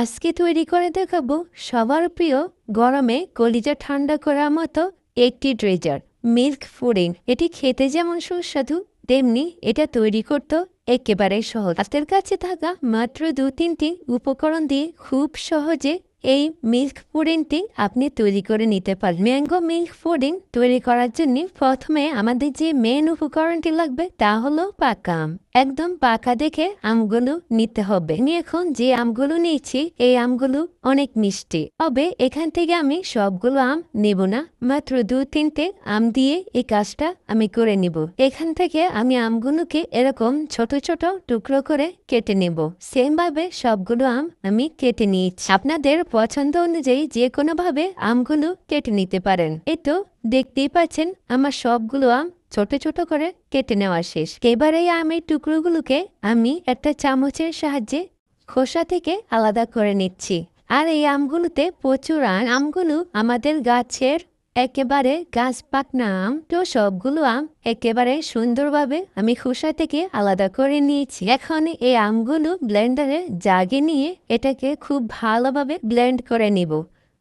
আজকে তৈরি করে দেখাবো সবার প্রিয় গরমে কলিজা ঠান্ডা করার মতো একটি ড্রেজার, মিল্ক ফুডিং এটি খেতে যেমন সুস্বাদু, তেমনি এটা তৈরি করতে একেবারে সহজ। হাতের কাছে থাকা মাত্র দু তিনটি উপকরণ দিয়ে খুব সহজে এই মিল্ক পুডিংটি আপনি তৈরি করে নিতে পারেন। ম্যাঙ্গো মিল্ক পুডিং তৈরি করার জন্য প্রথমে আমাদের যে মেন উপকরণটি লাগবে তা হলো পাকা আম। একদম পাকা দেখে আমগুলো নিতে হবে। এখন যে আমগুলো নিয়েছি, এই আমগুলো অনেক মিষ্টি। তবে এখান থেকে আমি সবগুলো আম নেব না, মাত্র দু তিনটে আম দিয়ে এই কাজটা আমি করে নিব। এখান থেকে আমি আমগুলোকে এরকম ছোট ছোট টুকরো করে কেটে নেব। সেম ভাবে সবগুলো আম আমি কেটে নিয়েছি। আপনাদের পছন্দ অনুযায়ী যে কোনোভাবে আমগুলো কেটে নিতে পারেন। এই তো দেখতেই পাচ্ছেন আমার সবগুলো আম ছোট ছোট করে কেটে নেওয়া শেষ। এবার এই আমের টুকরোগুলোকে আমি একটা চামচের সাহায্যে খোসা থেকে আলাদা করে নিচ্ছি। আর এই আমগুলোতে প্রচুর আমগুলো আমাদের গাছের একেবারে গাছ পাকনা আম তো সবগুলো আম একেবারে সুন্দরভাবে আমি খোসা থেকে আলাদা করে নিয়েছি। এখন এই আমগুলো ব্লেন্ডারে জাগে নিয়ে এটাকে খুব ভালোভাবে ব্লেন্ড করে নিব।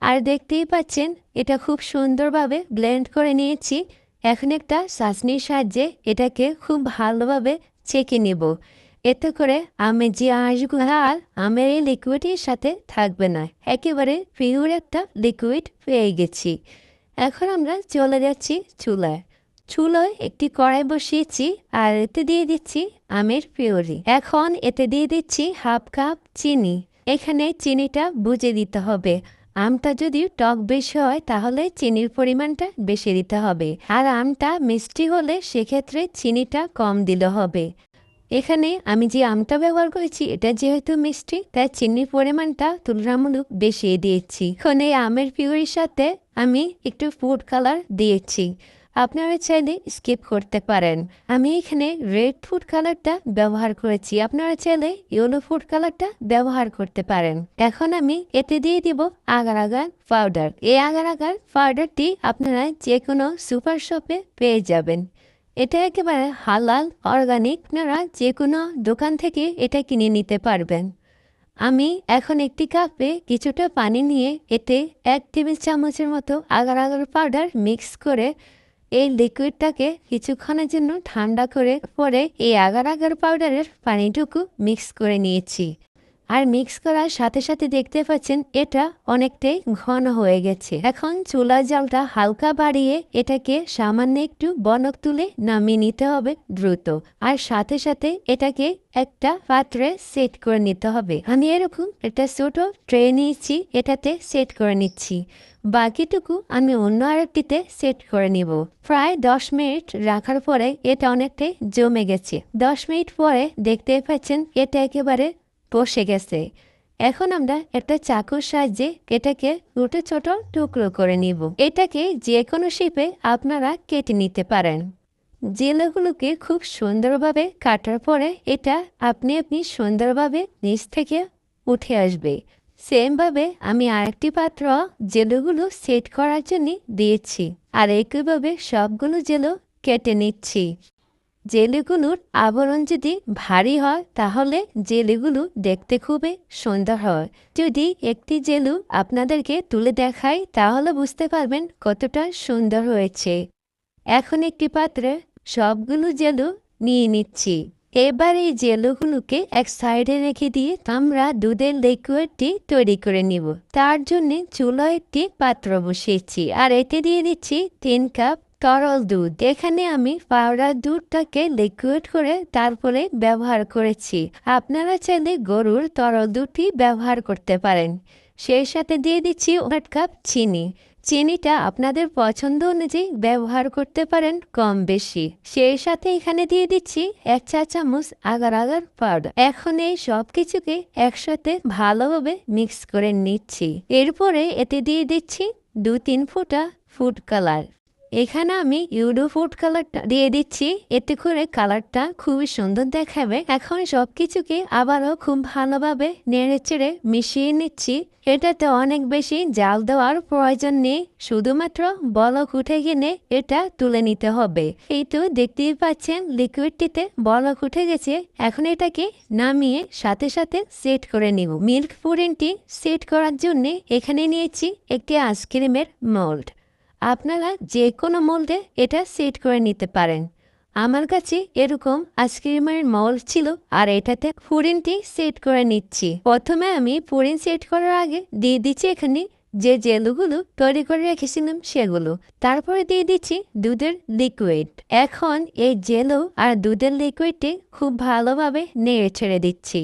আর দেখতেই পাচ্ছেন, এটা খুব সুন্দরভাবে ব্লেন্ড করে নিয়েছি। এখন একটা চাশনির সাহায্যে এটাকে খুব ভালোভাবে ছেঁকে নেব। এতে করে আমের যে আঁশগুলো আমের এই লিকুইডের সাথে থাকবে না। একেবারে পিওর একটা লিকুইড পেয়ে গেছি। এখন আমরা চলে যাচ্ছি চুলায়। চুলোয় একটি কড়াই বসিয়েছি আর এতে দিয়ে দিচ্ছি আমের পিওরি এখন এতে দিয়ে দিচ্ছি হাফ কাপ চিনি। এখানে চিনিটা বুঝে দিতে হবে। আমটা যদি টক বেশি হয় তাহলে চিনির পরিমাণটা বেশি দিতে হবে। আর আমটা মিষ্টি হলে সেক্ষেত্রে চিনিটা কম দিলে হবে। এখানে আমি যে আমটা ব্যবহার করেছি এটা যেহেতু মিষ্টি, তাই চিনির পরিমাণটা তুলনামূলক বেশি দিয়েছি। এখন এই আমের পিউরির সাথে আমি একটু ফুড কালার দিয়েছি। আপনারা চাইলে স্কিপ করতে পারেন। আমি এখানে রেড ফুড কালারটা ব্যবহার করেছি। আপনারা চাইলে ইয়েলো ফুড কালারটা ব্যবহার করতে পারেন। এখন আমি এতে দিয়ে দিব আগার আগার পাউডার এই আগার আগার পাউডারটি আপনারা যে কোনো সুপার শপে পেয়ে যাবেন। এটা একেবারে হালাল অর্গানিক আপনারা যে কোনো দোকান থেকে এটা কিনে নিতে পারবেন। আমি এখন একটি কাপে কিছুটা পানি নিয়ে এতে এক টেবিল চামচের মতো আগার আগার পাউডার মিক্স করে এই লিকুইডটাকে কিছুক্ষণের জন্য ঠান্ডা করে পরে এই আগার আগার পাউডারের পানিটুকু মিক্স করে নিয়েছি। আর মিক্স করার সাথে সাথে দেখতে পাচ্ছেন এটা অনেকটাই ঘন হয়ে গেছে। এখন চুলার জলটা হালকা বাড়িয়ে এটাকে সামান্য একটু বনক তুলে নামিয়ে নিতে হবে দ্রুত। আর সাথে সাথে এটাকে একটা পাত্রে সেট করে নিতে হবে। আমি এরকম একটা ছোট ট্রে নিয়েছি, এটাতে সেট করে নিচ্ছি। বাকিটুকু আমি অন্য আরেকটিতে সেট করে নিব। প্রায় দশ মিনিট রাখার পরে এটা অনেকটাই জমে গেছে। দশ মিনিট পরে দেখতে পাচ্ছেন এটা একেবারে বসে গেছে। এখন আমরা একটা চাকুর সাহায্যে এটাকে দুটো ছোট টুকরো করে নিব। এটাকে যে কোনো শেপে আপনারা কেটে নিতে পারেন। জেলাগুলোকে খুব সুন্দরভাবে কাটার পরে এটা আপনি আপনি সুন্দরভাবে নিচ থেকে উঠে আসবে। সেমভাবে আমি আরেকটি পাত্র জেলোগুলো সেট করার জন্য দিয়েছি। আর একইভাবে সবগুলো জেলো কেটে নিচ্ছি। জেলিগুলোর আবরণ যদি ভারী হয়, তাহলে জেলিগুলো দেখতে খুবই সুন্দর হয়। যদি একটি জেলু আপনাদেরকে তুলে দেখাই তাহলে বুঝতে পারবেন কতটা সুন্দর হয়েছে। এখন একটি পাত্রে সবগুলো জেলু নিয়ে নিচ্ছি। এবার এই জেলুগুলোকে এক সাইডে রেখে দিয়ে আমরা দুধের লিকুইডটি তৈরি করে নিব। তার জন্য চুলো একটি পাত্র বসিয়েছি। আর এতে দিয়ে দিচ্ছি তিন কাপ তরল দুধ। এখানে আমি পাউডার দুধটাকে লিকুইড করে তারপরে ব্যবহার করেছি। আপনারা চাইলে গরুর তরল দুধটি ব্যবহার করতে পারেন। সেই সাথে দিয়ে দিচ্ছি ওয়াট কাপ চিনি। চিনিটা আপনাদের পছন্দ অনুযায়ী ব্যবহার করতে পারেন কম বেশি। সেই সাথে এখানে দিয়ে দিচ্ছি এক চা চামচ আগার আগার পাউডার। এখন এই সব কিছুকে একসাথে ভালোভাবে মিক্স করে নিচ্ছি। এরপরে এতে দিয়ে দিচ্ছি দু তিন ফোঁটা ফুড কালার। এখানে আমি ইউডো ফুড কালারটা দিয়ে দিচ্ছি। এতে করে কালারটা খুবই সুন্দর দেখাবে। এখন সব কিছুকে আবারও খুব ভালোভাবে নেড়ে চেড়ে মিশিয়ে নিচ্ছি। এটাতে অনেক বেশি জাল দেওয়ার প্রয়োজন নেই। শুধুমাত্র বলক উঠে গেলে এটা তুলে নিতে হবে। এই তো দেখতেই পাচ্ছেন লিকুইডটিতে বলক উঠে গেছে। এখন এটাকে নামিয়ে সাথে সাথে সেট করে নিব। মিল্ক পুডিংটি সেট করার জন্য এখানে নিয়েছি একটি আইসক্রিমের মোল্ড। আপনারা যে কোনো মোল্ডে এটা সেট করে নিতে পারেন। আমার কাছে এরকম আইসক্রিমের মল ছিল আর এটাতে পুরিনটি সেট করে নিচ্ছি। প্রথমে আমি পুরিন সেট করার আগে দিয়ে দিচ্ছি এখানে যে জেলুগুলো তৈরি করে রেখেছিলাম সেগুলো। তারপরে দিয়ে দিচ্ছি দুধের লিকুইড এখন এই জেলো আর দুধের লিকুইডটি খুব ভালোভাবে নেড়ে ছেড়ে দিচ্ছি।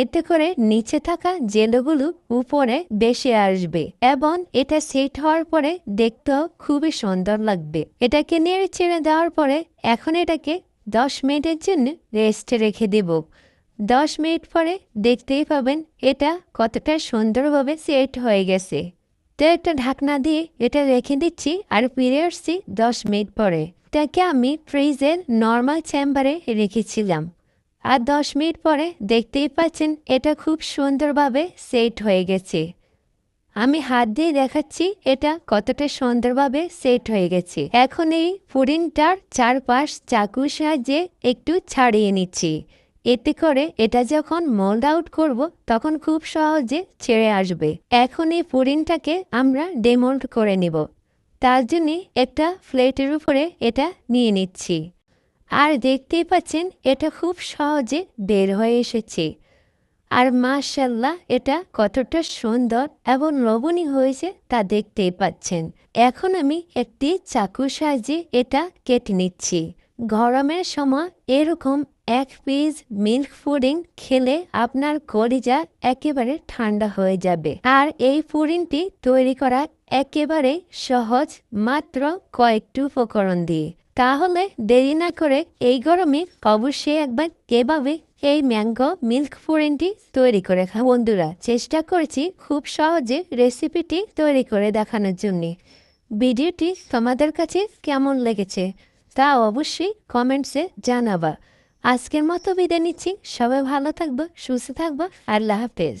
এতে করে নিচে থাকা জেলোগুলো উপরে বেশি আসবে এবং এটা সেট হওয়ার পরে দেখতেও খুবই সুন্দর লাগবে। এটাকে নেড়ে ছেড়ে দেওয়ার পরে এখন এটাকে দশ মিনিটের জন্য রেস্টে রেখে দেব। দশ মিনিট পরে দেখতেই পাবেন এটা কতটা সুন্দরভাবে সেট হয়ে গেছে। তো একটা ঢাকনা দিয়ে এটা রেখে দিচ্ছি আর ফিরে আসছি দশ মিনিট পরে। এটাকে আমি ফ্রিজের নর্মাল চেম্বারে রেখেছিলাম। আর দশ মিনিট পরে দেখতেই পাচ্ছেন এটা খুব সুন্দরভাবে সেট হয়ে গেছে। আমি হাত দিয়ে দেখাচ্ছি এটা কতটা সুন্দরভাবে সেট হয়ে গেছে। এখন এই পুডিংটার চারপাশ চাকুর সাহায্যে একটু ছাড়িয়ে নিচ্ছি। এতে করে এটা যখন মোল্ড আউট করব, তখন খুব সহজে ছেড়ে আসবে। এখন এই পুডিংটাকে আমরা ডেমোল্ড করে নিব। তার জন্যে একটা ফ্লেটের উপরে এটা নিয়ে নিচ্ছি। আর দেখতেই পাচ্ছেন, এটা খুব সহজে বের হয়ে এসেছে। আর মাশাল্লাহ এটা কতটা সুন্দর এবং লবণী হয়েছে তা দেখতেই পাচ্ছেন। এখন আমি একটি চাকুর সাহায্যে এটা কেটে নিচ্ছি। গরমের সময় এরকম এক পিস মিল্ক পুডিং খেলে আপনার কলিজা একেবারে ঠান্ডা হয়ে যাবে। আর এই পুডিংটি তৈরি করা একেবারে সহজ, মাত্র কয়েকটি উপকরণ দিয়ে। তাহলে দেরি না করে এই গরমে অবশ্যই একবার এভাবে এই ম্যাঙ্গো মিল্ক পুডিংটি তৈরি করে খা বন্ধুরা, চেষ্টা করেছি খুব সহজে রেসিপিটি তৈরি করে দেখানোর জন্য। ভিডিওটি তোমাদের কাছে কেমন লেগেছে তা অবশ্যই কমেন্টসে জানাবা। আজকের মতো বিদায় নিচ্ছি। সবাই ভালো থাকব, সুস্থ থাকব। আল্লাহ হাফেজ।